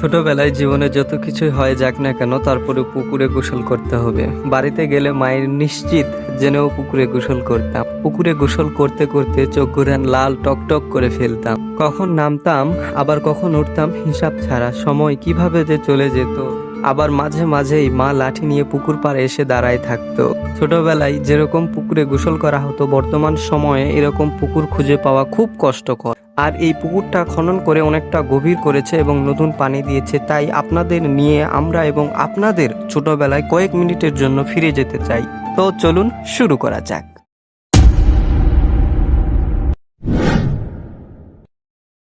ছোটবেলায় জীবনে যত কিছুই হয় যাক না কেন তারপরে পুকুরে গোসল করতে হবে। বাড়িতে গেলে মায়ের নিশ্চিত জেনেও পুকুরে গোসল করতাম। পুকুরে গোসল করতে করতে চোখ ঘুরান লাল টকটক করে ফেলতাম। কখন নামতাম, আবার কখন উঠতাম, হিসাব ছাড়া সময় কীভাবে যে চলে যেত। আবার মাঝে মাঝেই মা লাঠি নিয়ে পুকুর পাড়ে এসে দাঁড়ায় থাকতো। ছোটবেলায় যেরকম পুকুরে গোসল করা হতো, বর্তমান সময়ে এরকম পুকুর খুঁজে পাওয়া খুব কষ্টকর। আর এই পুকুরটা খনন করে অনেকটা গভীর করেছে এবং নতুন পানি দিয়েছে। তাই আপনাদের নিয়ে আমরা এবং আপনাদের ছোটবেলায় কয়েক মিনিটের জন্য ফিরে যেতে চাই। তো চলুন শুরু করা যাক।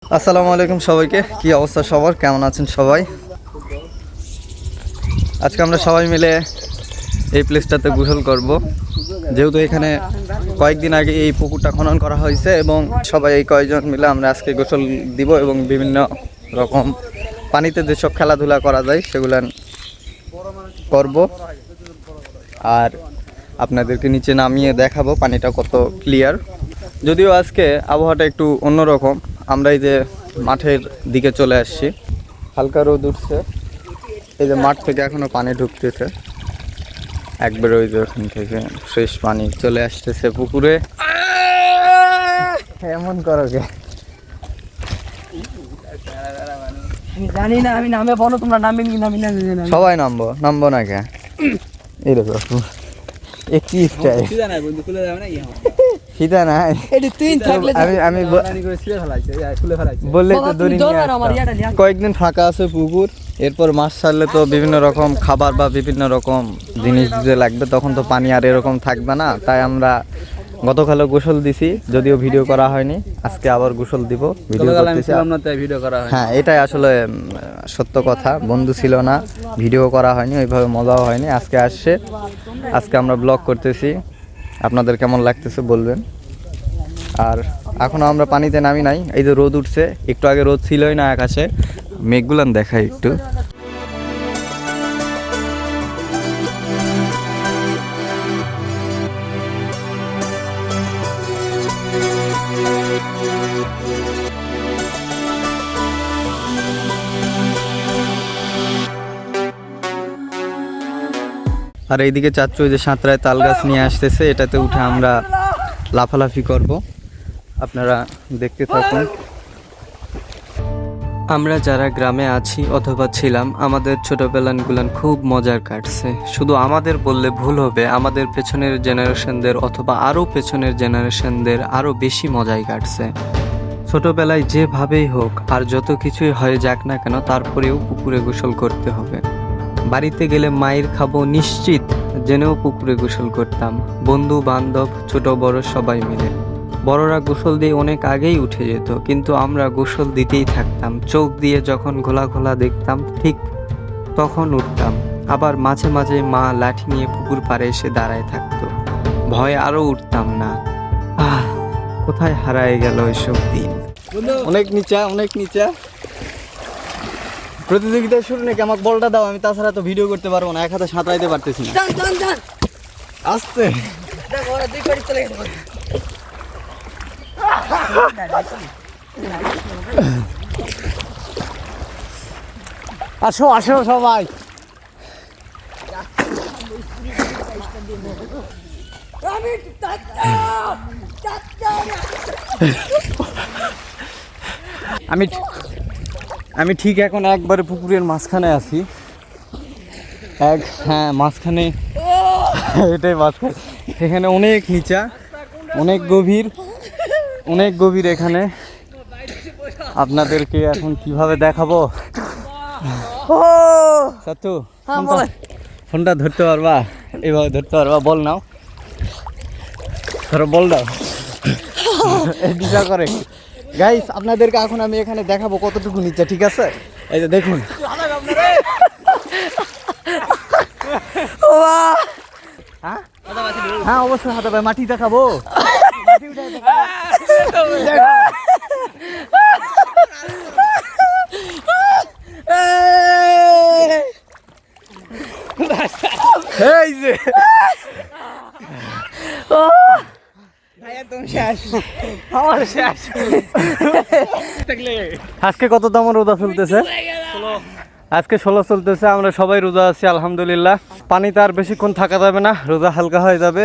আসসালামু আলাইকুম সবাইকে। কি অবস্থা সবার? কেমন আছেন সবাই? আজকে আমরা সবাই মিলে এই প্লেসটাতে গোসল করব। যেহেতু এখানে কয়েকদিন আগে এই পুকুরটা খনন করা হয়েছে এবং সবাই এই কয়েকজন মিলে আমরা আজকে গোসল দিব এবং বিভিন্ন রকম পানিতে যেসব খেলাধুলা করা যায় সেগুলো করব। আর আপনাদেরকে নিচে নামিয়ে দেখাবো পানিটা কত ক্লিয়ার যদিও আজকে আবহাওয়াটা একটু অন্যরকম, আমরা এই যে মাঠের দিকে চলে আসছি। হালকা রোদ উঠছে। এই যে মাঠ থেকে এখনও পানি ঢুকতেছে। একবার ওই যে ওখান থেকে ফ্রেশ পানি চলে আসতেছে পুকুরে। এমন করো কে আমি জানি না আমি নামে বলো তোমরা নামবেন কি নামি না সবাই নামবো নামবো না কে? এই দেখো একই স্টাইল সিধা না এটি তুই থাকলে আমি আমি বললে তো দড়ি। কয়েকদিন ফাঁকা আছে পুকুর। এরপর মাছ ছাড়লে তো বিভিন্ন রকম খাবার বা বিভিন্ন রকম জিনিস যে লাগবে তখন তো পানি আর এরকম থাকবে না। তাই আমরা গতকালও গোসল দিছি যদিও ভিডিও করা হয়নি। আজকে আবার গোসল দিব ভিডিও করতেছি। ভিডিও করা হ্যাঁ এটাই আসলে সত্য কথা। বন্ধু ছিল না ভিডিও করা হয়নি ওইভাবে মজাও হয়নি। আজকে আসছে। আজকে আমরা ব্লগ করতেছি। আপনাদের কেমন লাগতেছে বলবেন। আর এখনও আমরা পানিতে নামি নাই। এই যে রোদ উঠছে একটু আগে রোদ ছিলই না আকাশে। মেঘগুলান দেখাই একটু। আর এইদিকে চাচ্ছু যে সাঁতরায় তাল গাছ নিয়ে আসতেছে, এটাতে উঠে আমরা লাফালাফি করব। আপনারা দেখতে থাকুন। আমরা যারা গ্রামে আছি অথবা ছিলাম, আমাদের ছোটবেলানগুলান খুব মজার কাটছে। শুধু আমাদের বললে ভুল হবে, আমাদের পেছনের জেনারেশনদের অথবা আরও পেছনের জেনারেশনদের আরও বেশি মজাই কাটছে। ছোটবেলায় যেভাবেই হোক, আর যত কিছুই হয়ে যাক না কেন, তারপরেও পুকুরে গোসল করতে হবে। বাড়িতে গেলে মায়ের খাব নিশ্চিত জেনেও পুকুরে গোসল করতাম। বন্ধু বান্ধব ছোট বড় সবাই মিলে। বড়রা গোসল দিয়ে অনেক আগেই উঠে যেত কিন্তু আমরা গোসল দিতেই থাকতাম। চোখ দিয়ে যখন ঘোলা ঘোলা দেখতাম ঠিক তখন উঠতাম। আবার মাঝে মাঝে মা লাঠি নিয়ে পুকুর পাড়ে এসে দাঁড়ায় থাকতো। ভয়ে আরও উঠতাম না। আহ কোথায় হারায় গেল এসব দিন? অনেক নিচা অনেক নিচা। প্রতিযোগিতা শুরু নাকি? আমাকে বলটা দাও আমি তাছাড়া তো ভিডিও করতে পারব না এক হাতে সাঁতরাইতে পারতেছি না। আসতে দেখো ওরা দুই পাড়ি চলে গেছে আসো আসো সবাই। আমি আমি ঠিক এখন একবারে পুকুরের মাঝখানে আছি। এক হ্যাঁ মাঝখানে এটাই মাঝখানে। এখানে অনেক নিচা অনেক গভীর। অনেক গভীর এখানে। আপনাদেরকে এখন কীভাবে দেখাবো? সাতু হ্যাঁ, ফোনটা ধরতে পারবা? এইভাবে ধরতে পারবা? বল নাও। ধরো বল দাও। দিশা করে। গাইস আপনাদেরকে এখন আমি এখানে দেখাবো কতটুকু নিচে ঠিক আছে? এই যে দেখুন। হ্যাঁ? হ্যাঁ অবশ্যই হাতে পায়ে মাটি দেখাবো মাটি উঠায় দেখাবো। দেখো। এই যে। আজকে কত দাম রোদা চলতেছে? আজকে ষোলো চলতেছে আমরা সবাই রোজা আছি আলহামদুলিল্লাহ। পানিতে আর বেশিক্ষণ থাকা যাবে না রোজা হালকা হয়ে যাবে।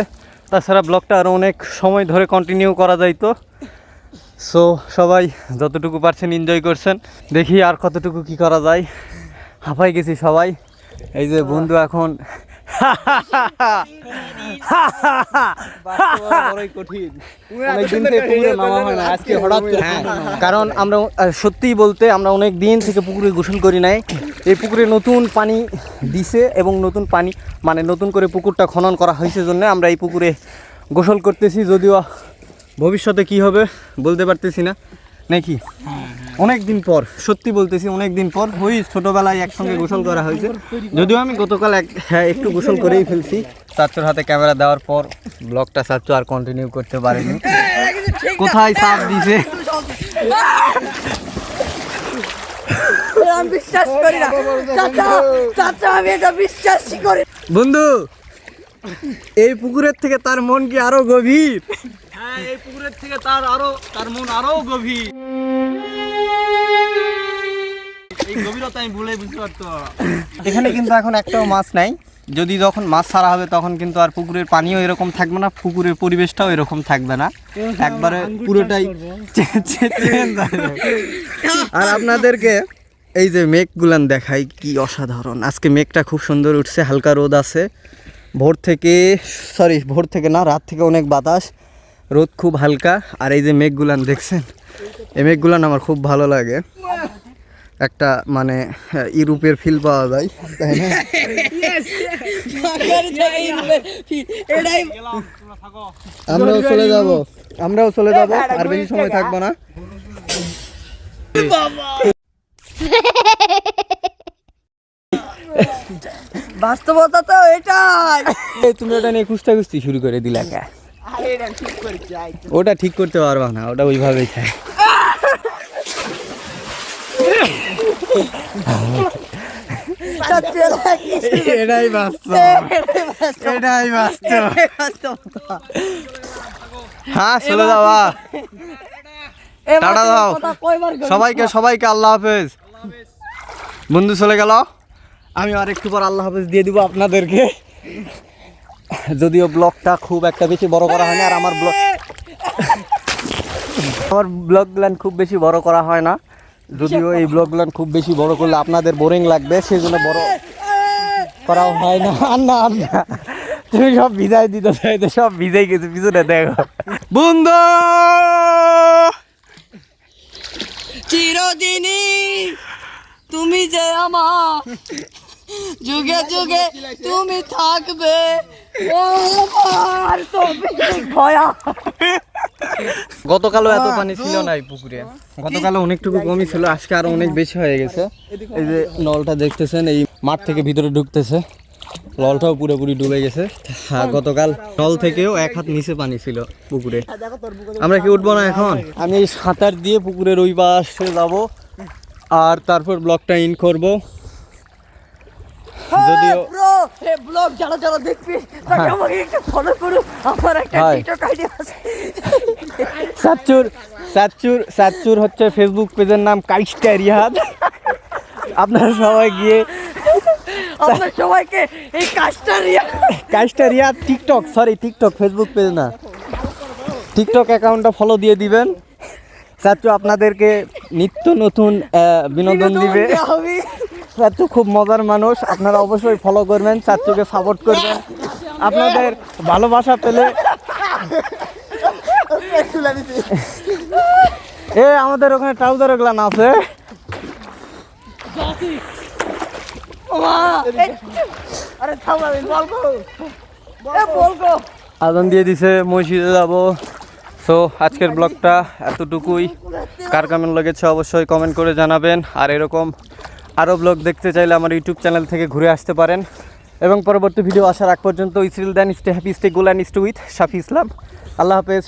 তাছাড়া ব্লগটা আরও অনেক সময় ধরে কন্টিনিউ করা যাইতো সো সবাই যতটুকু পারছেন এনজয় করছেন। দেখি আর কতটুকু কি করা যায়। হাঁপাই গেছি সবাই। এই যে বন্ধু এখন কারণ আমরা আহ, সত্যিই বলতে আমরা অনেক দিন থেকে পুকুরে গোসল করি নাই। এই পুকুরে নতুন পানি দিছে এবং নতুন পানি মানে নতুন করে পুকুরটা খনন করা হয়েছে জন্য আমরা এই পুকুরে গোসল করতেছি যদিও ভবিষ্যতে কি হবে বলতে পারতেছি না। নাকি? অনেক দিন পর সত্যি বলতেছি অনেক দিন পর ওই ছোটবেলায় একসঙ্গে গোসল করা হয়েছে। যদিও আমি গতকাল এক হ্যাঁ একটু গোসল করেই ফেলছি। চাচ্চুর হাতে ক্যামেরা দেওয়ার পর ব্লগটা চাচ্চু আর কন্টিনিউ করতে পারেনি। কোথায় চাপ দিছে? বিশ্বাস করি না। চাচা চাচা আমি এটা বিশ্বাসই করি বন্ধু এই পুকুরের থেকে তার মন কি আরও গভীর? হ্যাঁ এই পুকুরের থেকে তার আরও তার মন আরও গভীর। এই গভীরতা আমি ভুলে বুঝতে পারতো এখানে কিন্তু এখন একটাও মাছ নাই। যদি যখন মাছ ছাড়া হবে তখন কিন্তু আর পুকুরের পানিও এরকম থাকবে না পুকুরের পরিবেশটাও এরকম থাকবে না। একবারে পুরোটাই। আর আপনাদেরকে এই যে মেঘগুলান দেখাই কি অসাধারণ। আজকে মেঘটা খুব সুন্দর উঠছে হালকা রোদ আছে। ভোর থেকে সরি ভোর থেকে না রাত থেকে অনেক বাতাস। রোদ খুব হালকা আর এই যে মেঘগুলান দেখছেন এই মেঘগুলান আমার খুব ভালো লাগে। একটা মানে ইউরোপের ফিল পাওয়া যায় তাই না? আমরাও চলে যাব আমরাও চলে যাব আর বেশি সময় থাকব না। বাস্তবতা তো এটাই। তুমি ওটা নিয়ে কুস্তা কুস্তি শুরু করে দিলা কে ওটা ঠিক করতে পারবা না ওটা ওইভাবেই খায়। এটাই বাস্তব। এটাই বাস্তব। হ্যাঁ চলে যাওয়া টাটা দাও। সবাইকে সবাইকে আল্লাহ হাফেজ। বন্ধু চলে গেল। আমি আর একটু পর আল্লাহ হাফেজ দিয়ে দিব আপনাদেরকে। যদিও ব্লগটা খুব একটা বেশি বড় করা হয় না, আর আমার ব্লগ আমার ব্লগগুলান খুব বেশি বড় করা হয় না। যদিও এই ব্লগগুলান খুব বেশি বড় করলে আপনাদের বোরিং লাগবে সেই জন্য বড় করাও হয় না। আর না আর না। তুমি সব বিদায় দিতে চাইতে সব ভিজাই গেছে, পিছনে দেখো। বন্ধু! চিরদিনই তুমি যে আমার যুগে যুগে তুমি থাকবে। গতকালও এত পানি ছিল না এই পুকুরে। গতকালও অনেকটুকু কমই ছিল আজকে আরও অনেক বেশি হয়ে গেছে। এই যে নলটা দেখতেছেন এই মাঠ থেকে ভিতরে ঢুকতেছে। নলটাও পুরোপুরি ডুবে গেছে। হ্যাঁ গতকাল নল থেকেও এক হাত নিচে পানি ছিল পুকুরে। আমরা কি উঠবো না এখন? আমি এই সাঁতার দিয়ে পুকুরের ওই পাশে যাব। আর তারপর ব্লকটা ইন করব। যদিও ব্রো এই ব্লগ যারা যারা দেখবি। তাকে আমাকে একটু ফলো করো। আমার একটা টিকটক আইডি আছে। সাতচুর সাতচুর সাতচুর হচ্ছে ফেসবুক পেজের নাম কাইস্টা রিহাদ আপনারা সবাই গিয়ে আপনার সবাইকে এই কাজটা কাইস্টা Rihad TikTok sorry TikTok Facebook page না। টিকটক অ্যাকাউন্টটা ফলো দিয়ে দিবেন। সাচ্চু আপনাদেরকে নিত্য নতুন বিনোদন দিবে। চাচ্চু খুব মজার মানুষ, আপনারা অবশ্যই ফলো করবেন চাচ্চুকে সাপোর্ট করবেন। আপনাদের ভালোবাসা পেলে এ, আমাদের ওখানে ট্রাউজার ওগুলা না আছে। আদান দিয়ে দিছে, মসজিদে যাব। সো আজকের ব্লগটা এতটুকুই। কার কেমন লেগেছে অবশ্যই কমেন্ট করে জানাবেন। আর এরকম আরও ব্লগ দেখতে চাইলে আমার ইউটিউব চ্যানেল থেকে ঘুরে আসতে পারেন। এবং পরবর্তী ভিডিও আসার আগ পর্যন্ত ইসরিল দেন স্টে হ্যাপি স্টে গোল্যান্ড স্টে উইথ শাফি ইসলাম আল্লাহ হাফেজ।